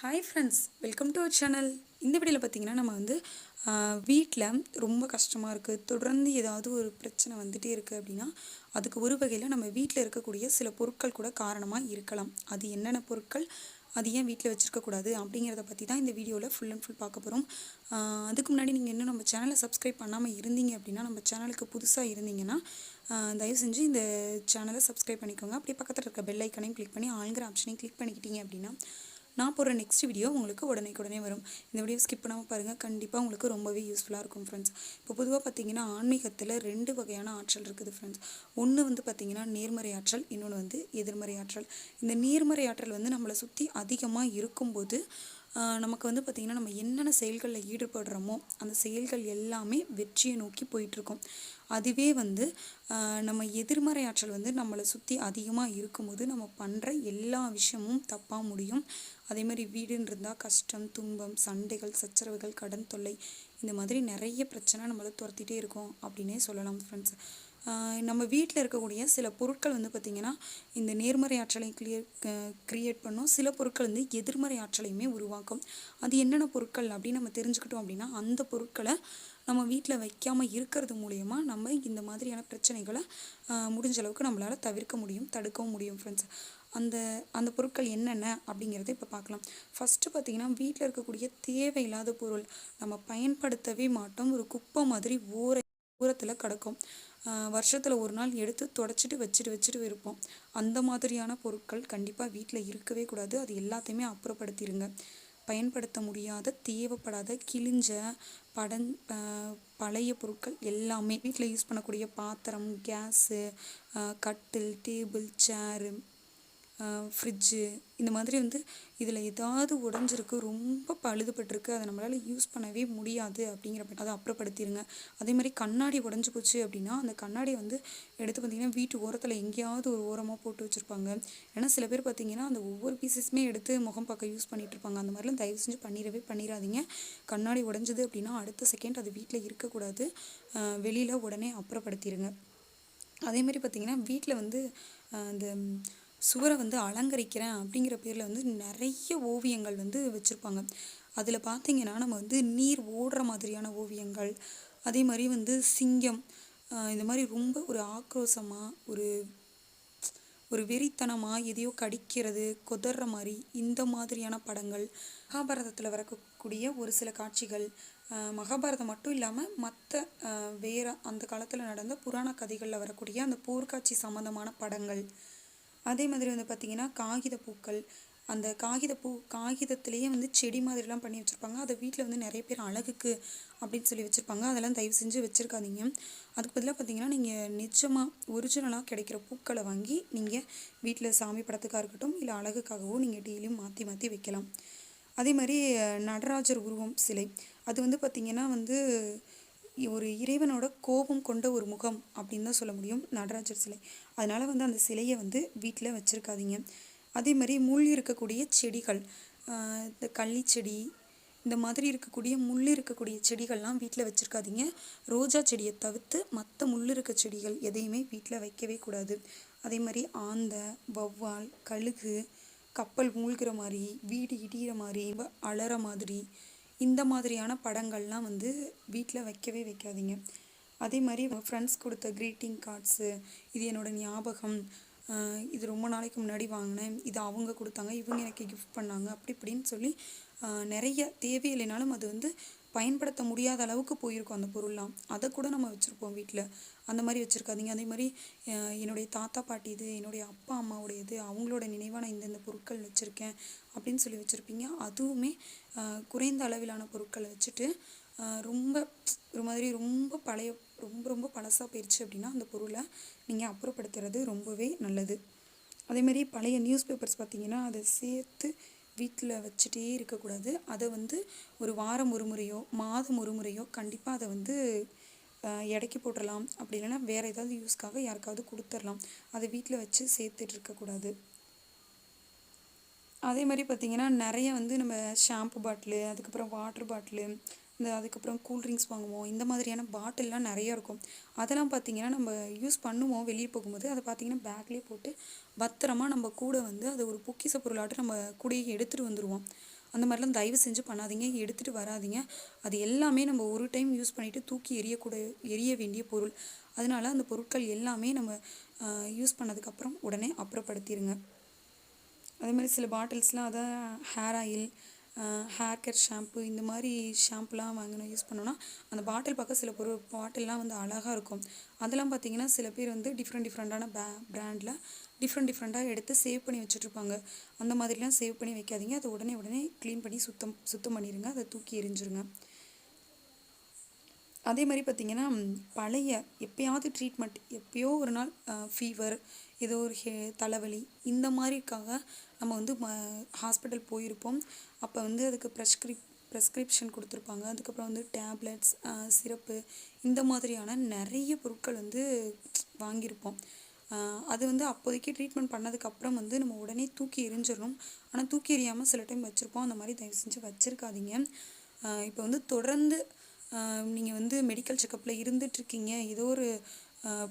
Hi friends welcome to our channel இந்த வீடியோவில் பார்த்தீங்கன்னா நம்ம வந்து வீட்டில் ரொம்ப கஷ்டமாக இருக்குது தொடர்ந்து ஏதாவது ஒரு பிரச்சனை வந்துகிட்டே இருக்குது அப்படின்னா அதுக்கு ஒரு வகையில் நம்ம வீட்டில் இருக்கக்கூடிய சில பொருட்கள் கூட காரணமாக இருக்கலாம். அது என்னென்ன பொருட்கள் அது ஏன் வீட்டில் வச்சுருக்கக்கூடாது அப்படிங்கிறத பற்றி தான் இந்த வீடியோவில் ஃபுல் அண்ட் ஃபுல் பார்க்க போகிறோம் அதுக்கு முன்னாடி நீங்கள் இன்னும் நம்ம சேனலை சப்ஸ்கிரைப் பண்ணாமல் இருந்தீங்க அப்படின்னா நம்ம சேனலுக்கு புதுசாக இருந்தீங்கன்னா தயவு செஞ்சு இந்த சேனலை சப்ஸ்கிரைப் பண்ணிக்கோங்க. அப்படியே பக்கத்தில் இருக்க பெல் ஐக்கனையும் கிளிக் பண்ணி ஆளுங்கிற ஆப்ஷனையும் கிளிக் பண்ணிக்கிட்டீங்க அப்படின்னா நான் போடுற நெக்ஸ்ட் வீடியோ உங்களுக்கு உடனே உடனே வரும். இந்த வீடியோ ஸ்கிப் பண்ணாமல் பாருங்கள் கண்டிப்பாக உங்களுக்கு ரொம்பவே யூஸ்ஃபுல்லாக இருக்கும் ஃப்ரெண்ட்ஸ் இப்போ பொதுவாக பார்த்தீங்கன்னா ஆன்மீகத்தில் ரெண்டு வகையான ஆற்றல் இருக்குது ஃப்ரெண்ட்ஸ் ஒன்று வந்து பார்த்தீங்கன்னா நேர்மறை ஆற்றல் இன்னொன்று வந்து எதிர்மறை ஆற்றல். இந்த நேர்மறை ஆற்றல் வந்து நம்மளை சுற்றி அதிகமாக இருக்கும்போது நமக்கு வந்து பார்த்திங்கன்னா நம்ம என்னென்ன செயல்களில் ஈடுபடுறோமோ அந்த செயல்கள் எல்லாமே வெற்றியை நோக்கி போயிட்டுருக்கோம். அதுவே வந்து நம்ம எதிர்மறை ஆற்றல் வந்து நம்மளை சுற்றி அதிகமாக இருக்கும்போது நம்ம பண்ணுற எல்லா விஷயமும் தப்பாக முடியும். அதே மாதிரி வீடுன்னு இருந்தால் கஷ்டம் துன்பம் சண்டைகள் சச்சரவுகள் கடன் தொல்லை இந்த மாதிரி நிறைய பிரச்சனை நம்மளை துரத்திட்டே இருக்கும் அப்படின்னே சொல்லலாம் ஃப்ரெண்ட்ஸ் நம்ம வீட்டில் இருக்கக்கூடிய சில பொருட்கள் வந்து பார்த்திங்கன்னா இந்த நேர்மறை ஆற்றலை கிளியர் க்ரியேட் பண்ணும். சில பொருட்கள் வந்து எதிர்மறை ஆற்றலையுமே உருவாக்கும். அது என்னென்ன பொருட்கள் அப்படின்னு நம்ம தெரிஞ்சுக்கிட்டோம் அப்படின்னா அந்த பொருட்களை நம்ம வீட்டில் வைக்காமல் இருக்கிறது மூலயமா நம்ம இந்த மாதிரியான பிரச்சனைகளை முடிஞ்ச அளவுக்கு நம்மளால் தவிர்க்க முடியும் தடுக்கவும் முடியும் ஃப்ரெண்ட்ஸ் அந்த அந்த பொருட்கள் என்னென்ன அப்படிங்கிறத இப்போ பார்க்கலாம் ஃபஸ்ட்டு பார்த்திங்கன்னா வீட்டில் இருக்கக்கூடிய தேவையில்லாத பொருள். நம்ம பயன்படுத்தவே மாட்டோம். ஒரு குப்பை மாதிரி ஓர தூரத்தில் கிடக்கும். வருஷத்தில் ஒரு நாள் எடுத்து தொடச்சிட்டு வச்சுட்டு வச்சுட்டு இருப்போம். அந்த மாதிரியான பொருட்கள் கண்டிப்பாக வீட்டில் இருக்கவே கூடாது. அது எல்லாத்தையுமே அப்புறப்படுத்திடுங்க பயன்படுத்த முடியாத தேவைப்படாத கிழிஞ்ச படன் பழைய பொருட்கள் எல்லாமே வீட்டில் யூஸ் பண்ணக்கூடிய பாத்திரம் கேஸு கட்டில் டேபிள் சேரு ஃப்ரிட்ஜு இந்த மாதிரி வந்து இதில் ஏதாவது உடஞ்சிருக்கு ரொம்ப பழுதுபட்டிருக்கு அதை நம்மளால் யூஸ் பண்ணவே முடியாது அப்படிங்கிற அதை அப்புறப்படுத்திடுங்க அதே மாதிரி கண்ணாடி உடஞ்சி போச்சு அப்படின்னா அந்த கண்ணாடியை வந்து எடுத்து பார்த்திங்கன்னா வீட்டு ஓரத்தில் எங்கேயாவது ஒரு ஓரமாக போட்டு வச்சுருப்பாங்க. ஏன்னா சில பேர் பார்த்தீங்கன்னா அந்த ஒவ்வொரு பீசஸுமே எடுத்து முகம் பார்க்க யூஸ் பண்ணிகிட்டு இருப்பாங்க. அந்த மாதிரிலாம் தயவு செஞ்சு பண்ணிடவே பண்ணிடாதீங்க. கண்ணாடி உடஞ்சது அப்படின்னா அடுத்த செகண்ட் அது வீட்டில் இருக்கக்கூடாது. வெளியில் உடனே அப்புறப்படுத்திடுங்க அதே மாதிரி பார்த்திங்கன்னா வீட்டில் வந்து அந்த சுவரை வந்து அலங்கரிக்கிறேன் அப்படிங்கிற பேரில் வந்து நிறைய ஓவியங்கள் வந்து வச்சுருப்பாங்க. அதில் பார்த்தீங்கன்னா நம்ம வந்து நீர் ஓடுற மாதிரியான ஓவியங்கள் அதே மாதிரி வந்து சிங்கம் இந்த மாதிரி ரொம்ப ஒரு ஆக்ரோஷமாக ஒரு ஒரு வெறித்தனமாக எதையோ கடிக்கிறது கொதற மாதிரி இந்த மாதிரியான படங்கள் மகாபாரதத்தில் வரக்கூடிய ஒரு சில காட்சிகள் மகாபாரதம் மட்டும் இல்லாமல் மற்ற வேற அந்த காலத்தில் நடந்த புராண கதைகளில் வரக்கூடிய அந்த போர்க்காட்சி சம்மந்தமான படங்கள் அதே மாதிரி வந்து பார்த்திங்கன்னா காகித பூக்கள் அந்த காகித பூ காகிதத்திலேயே வந்து செடி மாதிரிலாம் பண்ணி வச்சுருப்பாங்க. அதை வீட்டில் வந்து நிறைய பேர் அழகுக்கு அப்படின்னு சொல்லி வச்சுருப்பாங்க. அதெல்லாம் தயவு செஞ்சு வச்சுருக்காதீங்க. அதுக்கு பதிலாக பார்த்தீங்கன்னா நீங்கள் நிஜமாக ஒரிஜினலாக கிடைக்கிற பூக்களை வாங்கி நீங்கள் வீட்டில் சாமி படத்துக்காக இருக்கட்டும் இல்லை அழகுக்காகவோ நீங்கள் டெய்லியும் மாற்றி மாற்றி வைக்கலாம். அதே மாதிரி நடராஜர் உருவம் சிலை. அது வந்து பார்த்திங்கன்னா வந்து ஒரு இறைவனோட கோபம் கொண்ட ஒரு முகம் அப்படின்னு தான் சொல்ல முடியும் நடராஜர் சிலை. அதனால் வந்து அந்த சிலையை வந்து வீட்டில் வச்சுருக்காதீங்க. அதே மாதிரி முள் இருக்கக்கூடிய செடிகள் இந்த கள்ளி செடி இந்த மாதிரி இருக்கக்கூடிய முள் இருக்கக்கூடிய செடிகள்லாம் வீட்டில் வச்சுருக்காதீங்க. ரோஜா செடியை தவிர்த்து மற்ற முள் இருக்க செடிகள் எதையுமே வீட்டில் வைக்கவே கூடாது. அதே மாதிரி ஆந்தை வௌவால் கழுகு கப்பல் மூழ்கிற மாதிரி வீடு இடிகிற மாதிரி வ- அலற மாதிரி இந்த மாதிரியான படங்கள்லாம் வந்து வீட்டில் வைக்கவே வைக்காதீங்க. அதே மாதிரி ஃப்ரெண்ட்ஸ் கொடுத்த க்ரீட்டிங் கார்ட்ஸு இது என்னோட ஞாபகம் இது ரொம்ப நாளைக்கு முன்னாடி வாங்கினேன் இது அவங்க கொடுத்தாங்க இவங்க எனக்கு கிஃப்ட் பண்ணாங்க அப்படி இப்படின்னு சொல்லி நிறைய தேவையில்லைனாலும் அது வந்து பயன்படுத்த முடியாத அளவுக்கு போயிருக்கும் அந்த பொருள்லாம். அதை கூட நம்ம வச்சுருப்போம் வீட்டில் அந்த மாதிரி வச்சுருக்காதீங்க. அதே மாதிரி என்னுடைய தாத்தா பாட்டி இது என்னுடைய அப்பா அம்மாவுடைய இது அவங்களோட நினைவாக நான் இந்தந்த பொருட்கள் வச்சுருக்கேன் அப்படின்னு சொல்லி வச்சுருப்பீங்க. அதுவுமே குறைந்த அளவிலான பொருட்களை வச்சுட்டு ரொம்ப ஒரு மாதிரி ரொம்ப பழைய ரொம்ப ரொம்ப பழசாக போயிடுச்சு அப்படின்னா அந்த பொருளை நீங்கள் அப்புறப்படுத்துறது ரொம்பவே நல்லது. அதே மாதிரி பழைய நியூஸ் பேப்பர்ஸ் பார்த்தீங்கன்னா அதை சேர்த்து வீட்டில் வச்சுட்டே இருக்கக்கூடாது. அதை வந்து ஒரு வாரம் ஒரு முறையோ மாதம் ஒரு முறையோ கண்டிப்பாக அதை வந்து எடைக்கு போட்டுடலாம் அப்படி இல்லைன்னா வேறு ஏதாவது யூஸ்க்காக யாருக்காவது கொடுத்துடலாம் அதை வீட்டில் வச்சு சேர்த்துட்டு இருக்கக்கூடாது. அதே மாதிரி பார்த்திங்கன்னா நிறைய வந்து நம்ம ஷாம்பு பாட்டிலு அதுக்கப்புறம் வாட்டர் பாட்டிலு இந்த அதுக்கப்புறம் கூல்ட்ரிங்க்ஸ் வாங்குவோம். இந்த மாதிரியான பாட்டில்லாம் நிறைய இருக்கும். அதெல்லாம் பார்த்தீங்கன்னா நம்ம யூஸ் பண்ணுவோம் வெளியே போகும்போது. அதை பார்த்தீங்கன்னா பேக்லேயே போட்டு பத்திரமா நம்ம கூட வந்து அது ஒரு பொக்கிச பொருளாட்டம் நம்ம கூடயே எடுத்துகிட்டு வந்துடுவோம் அந்த மாதிரிலாம் தயவு செஞ்சு பண்ணாதீங்க. எடுத்துகிட்டு வராதீங்க. அது எல்லாமே நம்ம ஒரு டைம் யூஸ் பண்ணிவிட்டு தூக்கி எறியக்கூட எரிய வேண்டிய பொருள். அதனால அந்த பொருட்கள் எல்லாமே நம்ம யூஸ் பண்ணதுக்கப்புறம் உடனே அப்புறப்படுத்திடுங்க அதே மாதிரி சில பாட்டில்ஸ்லாம் அதான் hair oil hair care shampoo இந்த மாதிரி ஷாம்புலாம் வாங்கினோம் யூஸ் பண்ணோன்னா அந்த பாட்டில் பார்க்க சில பொருள் பாட்டில்லாம் வந்து அழகாக இருக்கும். அதெல்லாம் பார்த்தீங்கன்னா சில பேர் வந்து டிஃப்ரெண்ட் டிஃப்ரெண்ட்டான பே ப்ராண்டில் டிஃப்ரெண்ட் டிஃப்ரெண்ட்டாக எடுத்து சேவ் பண்ணி வச்சுட்ருப்பாங்க. அந்த மாதிரிலாம் சேவ் பண்ணி வைக்காதீங்க. அதை உடனே உடனே க்ளீன் பண்ணி சுத்தம் சுத்தம் பண்ணிடுங்க அதை தூக்கி எரிஞ்சிருங்க அதே மாதிரி பார்த்திங்கன்னா பழைய எப்பயாவது ட்ரீட்மெண்ட் எப்பயோ ஒரு நாள் ஃபீவர் ஏதோ ஒரு ஹே தலைவலி இந்த மாதிரிக்காக நம்ம வந்து ம ஹாஸ்பிட்டல் போயிருப்போம். அப்போ வந்து அதுக்கு ப்ரெஸ்கிரிப் ப்ரெஸ்கிரிப்ஷன் கொடுத்துருப்பாங்க. அதுக்கப்புறம் வந்து டேப்லெட்ஸ் சிரப்பு இந்த மாதிரியான நிறைய பொருட்கள் வந்து வாங்கியிருப்போம். அது வந்து அப்போதைக்கு ட்ரீட்மெண்ட் பண்ணதுக்கப்புறம் வந்து நம்ம உடனே தூக்கி எரிஞ்சிடணும். ஆனால் தூக்கி எறியாமல் சில டைம் வச்சுருப்போம். அந்த மாதிரி தயவு செஞ்சு வச்சுருக்காதீங்க. இப்போ வந்து தொடர்ந்து நீங்கள் வந்து மெடிக்கல் செக்கப்பில் இருந்துகிட்ருக்கீங்க ஏதோ ஒரு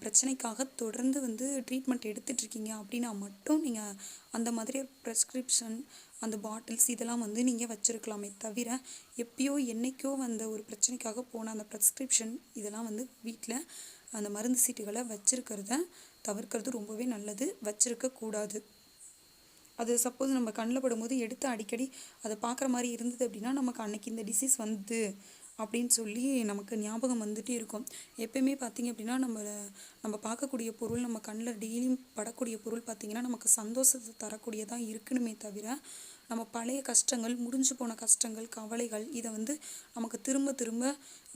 பிரச்சனைக்காக தொடர்ந்து வந்து ட்ரீட்மெண்ட் எடுத்துகிட்ருக்கீங்க அப்படின்னா மட்டும் நீங்கள் அந்த மாதிரி ப்ரெஸ்கிரிப்ஷன் அந்த பாட்டில்ஸ் இதெல்லாம் வந்து நீங்கள் வச்சுருக்கலாமே தவிர எப்பயோ என்றைக்கோ வந்த ஒரு பிரச்சனைக்காக போன அந்த ப்ரெஸ்கிரிப்ஷன் இதெல்லாம் வந்து வீட்டில் அந்த மருந்து சீட்டுகளை வச்சுருக்கிறத தவிர்க்கிறது ரொம்பவே நல்லது. வச்சுருக்கக்கூடாது அது சப்போஸ் நம்ம கண்ணில் படும்போது எடுத்து அடிக்கடி அதை பார்க்குற மாதிரி இருந்தது அப்படின்னா நமக்கு அன்னைக்கு இந்த டிசீஸ் வந்து அப்படின்னு சொல்லி நமக்கு ஞாபகம் வந்துகிட்டே இருக்கும். எப்பயுமே பார்த்திங்க அப்படின்னா நம்ம நம்ம பார்க்கக்கூடிய பொருள் நம்ம கண்ணில் டெய்லியும் படக்கூடிய பொருள் பார்த்திங்கன்னா நமக்கு சந்தோஷத்தை தரக்கூடியதாக இருக்கணுமே தவிர நம்ம பழைய கஷ்டங்கள் முடிஞ்சு போன கஷ்டங்கள் கவலைகள் இதை வந்து நமக்கு திரும்ப திரும்ப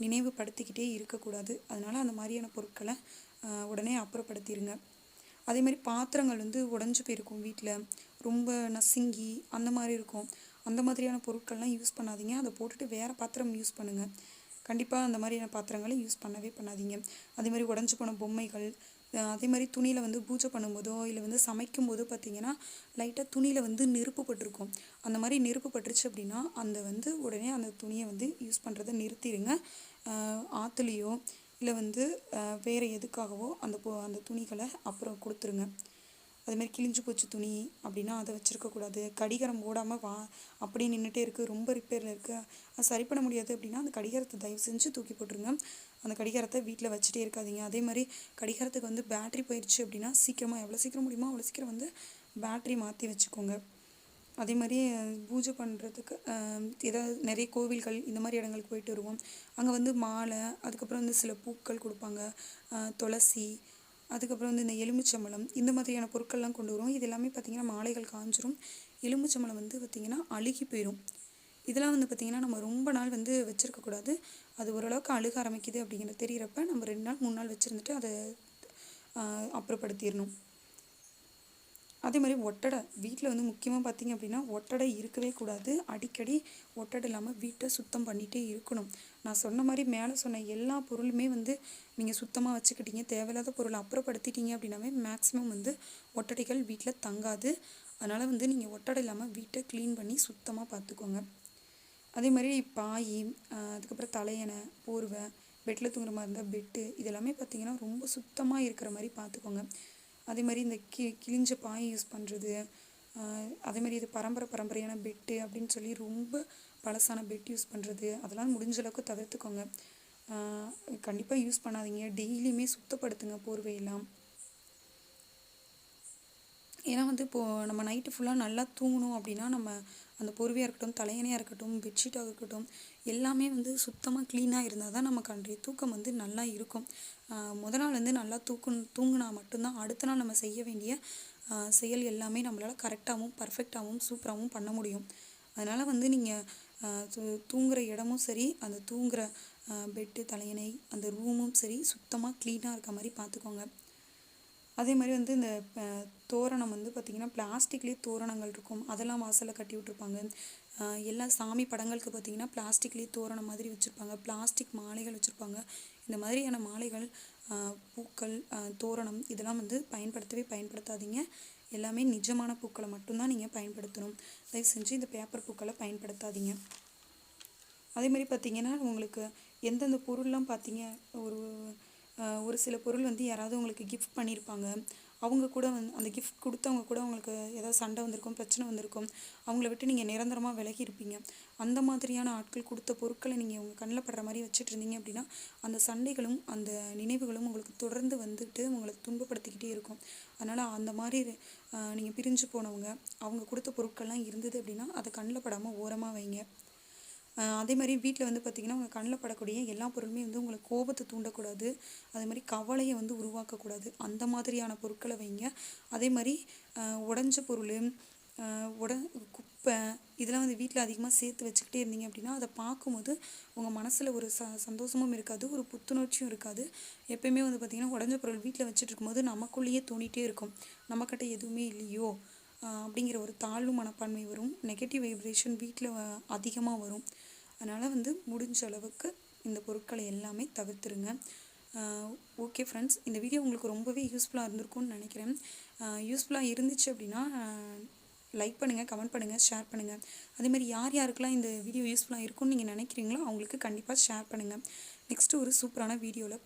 நினைவுபடுத்திக்கிட்டே இருக்கக்கூடாது. அதனால் அந்த மாதிரியான பொருட்களை உடனே அப்புறப்படுத்திடுங்க அதே மாதிரி பாத்திரங்கள் வந்து உடஞ்சி போயிருக்கும் வீட்டில் ரொம்ப நசுங்கி அந்த மாதிரி இருக்கும். அந்த மாதிரியான பொருட்கள்லாம் யூஸ் பண்ணாதீங்க. அதை போட்டுட்டு வேறு பாத்திரம் யூஸ் பண்ணுங்கள் கண்டிப்பாக அந்த மாதிரியான பாத்திரங்களை யூஸ் பண்ணவே பண்ணாதீங்க. அதே மாதிரி உடஞ்சி போன பொம்மைகள் அதே மாதிரி துணியில் வந்து பூஜை பண்ணும்போதோ இல்லை வந்து சமைக்கும் போதோ பார்த்தீங்கன்னா லைட்டாக துணியில் வந்து நெருப்பு பட்டிருக்கும். அந்த மாதிரி நெருப்பு பட்டுருச்சு அப்படின்னா அந்த வந்து உடனே அந்த துணியை வந்து யூஸ் பண்ணுறதை நிறுத்திடுங்க. ஆற்றுலையோ இல்லை வந்து வேறு எதுக்காகவோ அந்த பொ அந்த துணிகளை அப்புறம் கொடுத்துருங்க. அதுமாரி கிழிஞ்சு போச்சு துணி அப்படின்னா அதை வச்சுருக்கக்கூடாது. கடிகாரம் ஓடாமல் வா அப்படியே நின்றுட்டே இருக்குது ரொம்ப ரிப்பேரில் இருக்குது அது சரி பண்ண முடியாது அப்படின்னா அந்த கடிகாரத்தை தயவு செஞ்சு தூக்கி போட்டுருங்க. அந்த கடிகாரத்தை வீட்டில் வச்சுட்டே இருக்காதீங்க. அதே மாதிரி கடிகாரத்துக்கு வந்து பேட்ரி போயிடுச்சு அப்படின்னா சீக்கிரமாக எவ்வளோ சீக்கிரம் முடியுமோ அவ்வளோ சீக்கிரம் வந்து பேட்ரி மாற்றி வச்சுக்கோங்க. அதே மாதிரி பூஜை பண்ணுறதுக்கு ஏதாவது நிறைய கோவில்கள் இந்த மாதிரி இடங்களுக்கு போயிட்டு வருவோம். அங்கே வந்து மாலை அதுக்கப்புறம் வந்து சில பூக்கள் கொடுப்பாங்க. துளசி அதுக்கப்புறம் வந்து இந்த எலுமிச்சம்பழம் இந்த மாதிரியான பொருட்கள்லாம் கொண்டு வருவோம். இது எல்லாமே பார்த்திங்கன்னா மாலைகள் காஞ்சிரும். எலுமிச்சம்பழம் வந்து பார்த்திங்கன்னா அழுகி போயிடும் இதெல்லாம் வந்து பார்த்திங்கன்னா நம்ம ரொம்ப நாள் வந்து வச்சுருக்கக்கூடாது அது ஓரளவுக்கு அழுக ஆரம்பிக்குது அப்படிங்கிற தெரிகிறப்ப நம்ம ரெண்டு நாள் மூணு நாள் வச்சுருந்துட்டு அதை அப்புறப்படுத்திடணும். அதே மாதிரி ஒட்டடை வீட்டில் வந்து முக்கியமாக பார்த்திங்க அப்படின்னா ஒட்டடை இருக்கவே கூடாது. அடிக்கடி ஒட்டடை இல்லாமல் வீட்டை சுத்தம் பண்ணிகிட்டே இருக்கணும். நான் சொன்ன மாதிரி மேலே சொன்ன எல்லா பொருளுமே வந்து நீங்கள் சுத்தமாக வச்சுக்கிட்டீங்க தேவையில்லாத பொருளை அப்புறப்படுத்திட்டீங்க அப்படின்னாவே மேக்ஸிமம் வந்து ஒட்டடைகள் வீட்டில் தங்காது. அதனால் வந்து நீங்கள் ஒட்டடை இல்லாமல் வீட்டை க்ளீன் பண்ணி சுத்தமாக பார்த்துக்கோங்க அதே மாதிரி பாய் அதுக்கப்புறம் தலையணை போர்வை பெட்டில் தூங்குற மாதிரி இருந்தால் பெட்டு இதெல்லாமே பார்த்திங்கன்னா ரொம்ப சுத்தமாக இருக்கிற மாதிரி பார்த்துக்கோங்க அதே மாதிரி இந்த கி கிழிஞ்ச பாய் யூஸ் பண்ணுறது அதே மாதிரி இது பரம்பரை பரம்பரையான பெட்டு அப்படின்னு சொல்லி ரொம்ப பழசான பெட் யூஸ் பண்ணுறது அதெல்லாம் முடிஞ்ச அளவுக்கு தவிர்த்துக்கோங்க. கண்டிப்பாக யூஸ் பண்ணாதீங்க. டெய்லியுமே சுத்தப்படுத்துங்க போர்வையெல்லாம். ஏன்னா வந்து இப்போது நம்ம நைட்டு ஃபுல்லாக நல்லா தூங்கணும் அப்படின்னா நம்ம அந்த போர்வையாக இருக்கட்டும் தலையணையாக இருக்கட்டும் பெட்ஷீட்டாக இருக்கட்டும் எல்லாமே வந்து சுத்தமாக க்ளீனாக இருந்தால் தான் நமக்கு அன்றைய தூக்கம் வந்து நல்லா இருக்கும். முத நாள் வந்து நல்லா தூக்கு தூங்கினா மட்டும்தான் அடுத்த நாள் நம்ம செய்ய வேண்டிய செயல் எல்லாமே நம்மளால் கரெக்டாகவும் பர்ஃபெக்டாகவும் சூப்பராகவும் பண்ண முடியும். அதனால் வந்து நீங்கள் தூங்குகிற இடமும் சரி அந்த தூங்குகிற பெட்டு தலையணை அந்த ரூமும் சரி சுத்தமாக க்ளீனாக இருக்க மாதிரி பார்த்துக்கோங்க அதே மாதிரி வந்து இந்த தோரணம் வந்து பார்த்திங்கன்னா பிளாஸ்டிக்லேயே தோரணங்கள் இருக்கும். அதெல்லாம் வாசலில் கட்டி விட்ருப்பாங்க எல்லா சாமி படங்களுக்கு பார்த்திங்கன்னா பிளாஸ்டிக்லேயே தோரணம் மாதிரி வச்சுருப்பாங்க. பிளாஸ்டிக் மாலைகள் வச்சுருப்பாங்க. இந்த மாதிரியான மாலைகள் பூக்கள் தோரணம் இதெல்லாம் வந்து பயன்படுத்தவே பயன்படுத்தாதீங்க. எல்லாமே நிஜமான பூக்களை மட்டும்தான் நீங்கள் பயன்படுத்தணும். தயவு செஞ்சு இந்த பேப்பர் பூக்களை பயன்படுத்தாதீங்க. அதே மாதிரி பார்த்திங்கன்னா உங்களுக்கு எந்தெந்த பொருள்லாம் பார்த்தீங்க ஒரு ஒரு சில பொருள் வந்து யாராவது உங்களுக்கு கிஃப்ட் பண்ணியிருப்பாங்க அவங்க கூட வந்து அந்த கிஃப்ட் கொடுத்தவங்க கூட அவங்களுக்கு ஏதாவது சண்டை வந்திருக்கும் பிரச்சனை வந்திருக்கும் அவங்கள விட்டு நீங்கள் நிரந்தரமாக விலகி இருப்பீங்க. அந்த மாதிரியான ஆட்கள் கொடுத்த பொருட்களை நீங்கள் உங்கள் கண்ணில் படுற மாதிரி வச்சுட்டு இருந்தீங்க அப்படின்னா அந்த சண்டைகளும் அந்த நினைவுகளும் உங்களுக்கு தொடர்ந்து வந்துட்டு உங்களை துன்பப்படுத்திக்கிட்டே இருக்கும். அதனால் அந்த மாதிரி நீங்கள் பிரிஞ்சு போனவங்க அவங்க கொடுத்த பொருட்கள்லாம் இருந்தது அப்படின்னா அதை கண்ணில் படாமல் ஓரமாக வைங்க. அதே மாதிரி வீட்டில் வந்து பார்த்திங்கன்னா உங்கள் கண்ணில் படக்கூடிய எல்லா பொருளுமே வந்து உங்களுக்கு கோபத்தை தூண்டக்கூடாது. அதே மாதிரி கவலையை வந்து உருவாக்கக்கூடாது. அந்த மாதிரியான பொருட்களை வைங்க. அதே மாதிரி உடஞ்ச பொருள் உட குப்பை இதெல்லாம் வந்து வீட்டில் அதிகமாக சேர்த்து வச்சுக்கிட்டே இருந்தீங்க அப்படின்னா அதை பார்க்கும்போது உங்கள் மனசில் ஒரு ச சந்தோஷமும் இருக்காது. ஒரு புத்துணர்ச்சியும் இருக்காது. எப்பயுமே வந்து பார்த்திங்கன்னா உடஞ்ச பொருள் வீட்டில் வச்சுட்டு இருக்கும்போது நமக்குள்ளேயே தோணிகிட்டே இருக்கும். நம்மக்கிட்ட எதுவுமே இல்லையோ? அப்படிங்கிற ஒரு தாழ்வு மனப்பான்மை வரும். நெகட்டிவ் வைப்ரேஷன் வீட்டில் அதிகமாக வரும். அதனால் வந்து முடிஞ்ச அளவுக்கு இந்த பொருட்களை எல்லாமே தவிர்த்துருங்க. ஓகே ஃப்ரெண்ட்ஸ் இந்த வீடியோ உங்களுக்கு ரொம்பவே யூஸ்ஃபுல்லாக இருந்திருக்கும்னு நினைக்கிறேன். யூஸ்ஃபுல்லாக இருந்துச்சு அப்படின்னா லைக் பண்ணுங்கள் கமெண்ட் பண்ணுங்கள் ஷேர் பண்ணுங்கள் அதேமாதிரி யார் யாருக்கெல்லாம் இந்த வீடியோ யூஸ்ஃபுல்லாக இருக்கும்னு நீங்கள் நினைக்கிறீங்களோ அவங்களுக்கு கண்டிப்பாக ஷேர் பண்ணுங்கள் நெக்ஸ்ட்டு ஒரு சூப்பரான வீடியோவில்